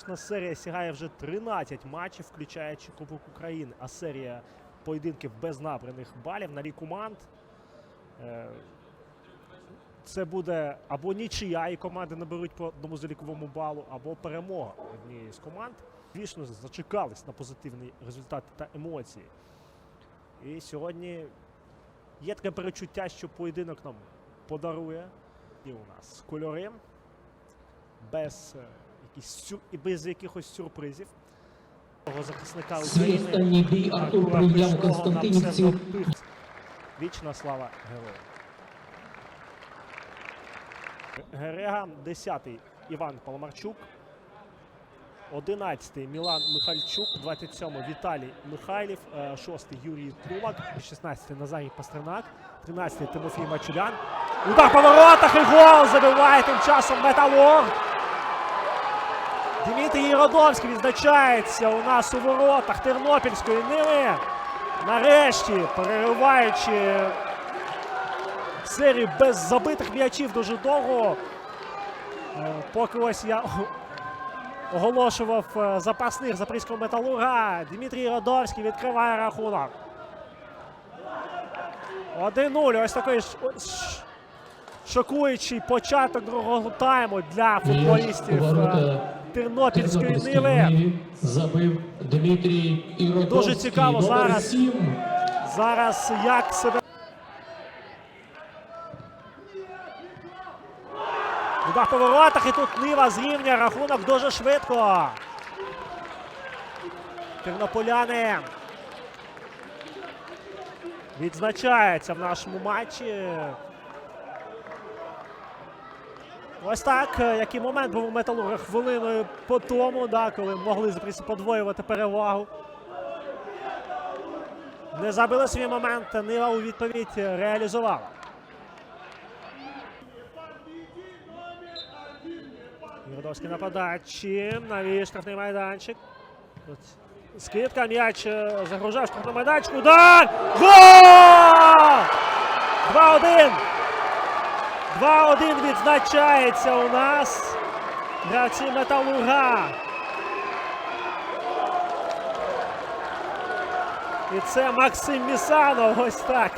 Виграшна серія сягає вже 13 матчів, включаючи Кубок України. А серія поєдинків без набраних балів на рік команд. Е, Це буде або нічия, і команди наберуть по одному заліковому балу, або перемога однієї з команд. Звісно, зачекались на позитивні результати та емоції. І сьогодні є таке перечуття, що поєдинок нам подарує і у нас кольори без е, якісь і без якихось сюрпризів. Захисника Свій України. останній бій Артур прийняв на Вічна слава героям. Герега 10-й Іван Паламарчук. 11-й Мілан Михальчук, 27-й Віталій Михайлів, 6-й Юрій Трумак, 16-й Назарій Пастернак, 13-й Тимофій Мачулян. Удар по воротах і гол забиває тим часом Металург. Дмитрій Єродовський відзначається у нас у воротах Тернопільської Ниви. Нарешті, перериваючи серію без забитих м'ячів дуже довго. Е, Поки ось я оголошував е, запасних запорізького металурга. Дмитрій Єродовський відкриває рахунок. 1-0. Ось такий шокуючий початок другого тайму для футболістів. Тернопільської Ниви. Забив Дмитрій Іродовський. Дуже цікаво зараз. Зараз як себе. Удар по воротах і тут Нива зрівняє рахунок дуже швидко. Тернополяни відзначаються в нашому матчі. Ось так, е, який момент був у металурга хвилиною по тому, да, коли могли подвоювати перевагу. Не забили свій момент, Нива у відповідь реалізувала. Євдовський нападаючи, навіє штрафний майданчик. Скидка, м'яч е, загружав штрафний майданчик. Удар! Гол! 2-1! 2-1 відзначається у нас. Гравці Металурга. І це Максим Місанов. Ось так.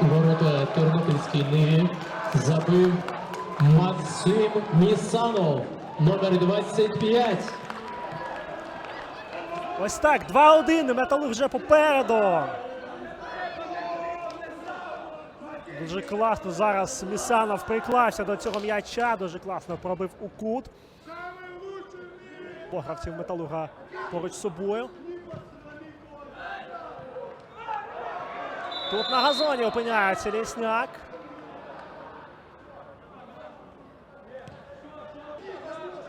У ворота Тернопільській Ниві забив Максим Місанов, номер 25. Ось так. 2-1. Металург вже попереду. Дуже класно зараз Місанов приклався до цього м'яча. Дуже класно пробив у кут. По гравців Металурга поруч з собою. Тут на газоні опиняється Лісняк.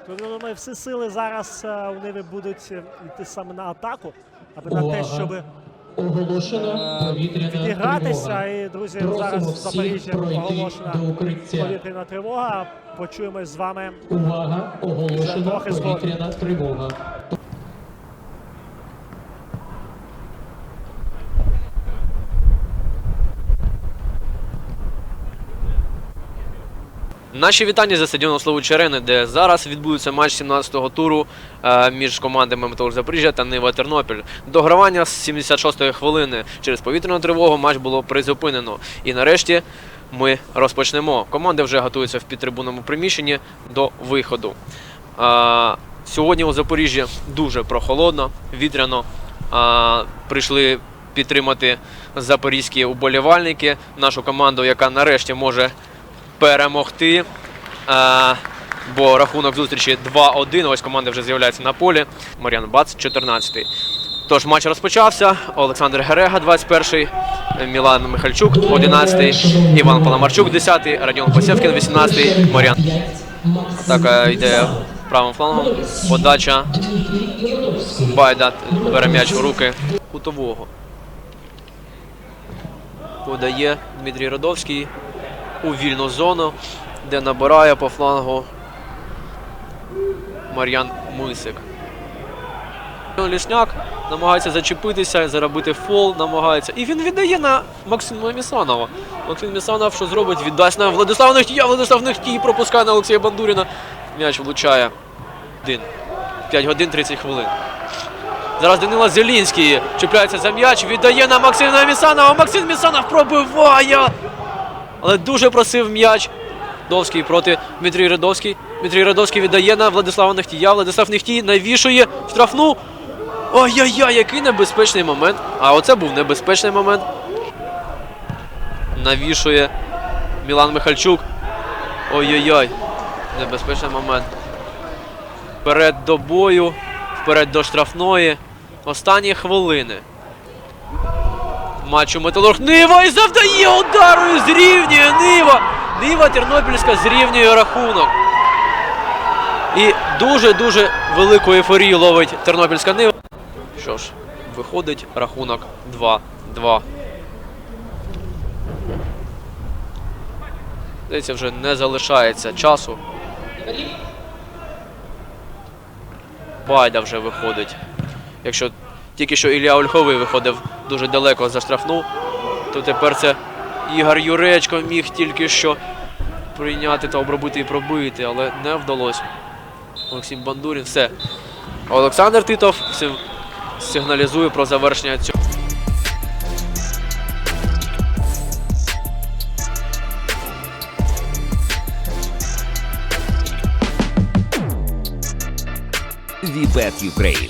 Тут, я думаю, всі сили зараз е, у Ниви будуть е, йти саме на атаку, аби на те, Увага. Оголошена повітряна відігратися. тривога. І, друзі, Просимо зараз в Запоріжжі оголошена до укриття. повітряна тривога. Почуємось з вами. Увага, оголошена повітряна тривога. Наші вітання за стадіоном Славучі Арени, де зараз відбудеться матч 17-го туру е, між командами Металург Запоріжжя та Нива Тернопіль. Догравання з 76-ї хвилини через повітряну тривогу матч було призупинено. І нарешті ми розпочнемо. Команди вже готуються в підтрибунному приміщенні до виходу. Е, сьогодні у Запоріжжі дуже прохолодно, вітряно. Е, прийшли підтримати запорізькі уболівальники, нашу команду, яка нарешті може перемогти. Е, бо рахунок зустрічі 2-1. Ось команда вже з'являється на полі. Мар'ян Бац, 14-й. Тож матч розпочався. Олександр Герега, 21-й, Мілан Михальчук, 11-й, Іван Паламарчук, 10-й, Радіон Посєвкін, 18-й, Мар'ян. Атака йде правим флангом. Подача. Байда бере м'яч в руки кутового. Подає Дмитрій Родовський у вільну зону, де набирає по флангу Мар'ян Мисик. Лісняк намагається зачепитися, заробити фол, намагається. І він віддає на Максима Місанова. Максим Місанов що зробить? Віддасть на Владислава Нехтія. Владислав Нехтій пропускає на Олексія Бандуріна. М'яч влучає. Один. 5 годин 30 хвилин. Зараз Данила Зелінський чіпляється за м'яч, віддає на Максима Місанова. Максим Місанов пробиває. Але дуже просив м'яч. Довський проти Дмитрій Радовський. Дмитрій Радовський віддає на Владислава Нехтія. Владислав Нехтій навішує штрафну. Ой-ой-ой, який небезпечний момент. А оце був небезпечний момент. Навішує Мілан Михальчук. Ой-ой-ой. Небезпечний момент. Вперед до бою. Вперед до штрафної. Останні хвилини. Матчу Металург Нива і завдає удару і зрівнює Нива. Нива Тернопільська зрівнює рахунок. І дуже-дуже велику ейфорію ловить Тернопільська Нива. Що ж, виходить рахунок 2-2. Здається, вже не залишається часу. Байда вже виходить. Якщо тільки що Ілля Ольховий виходив дуже далеко за штрафну, то тепер це Ігор Юречко міг тільки що прийняти та обробити і пробити, але не вдалося. Олексій Бандурін, все. Олександр Титов сиг- сигналізує про завершення цього. Вібет Юкрейн.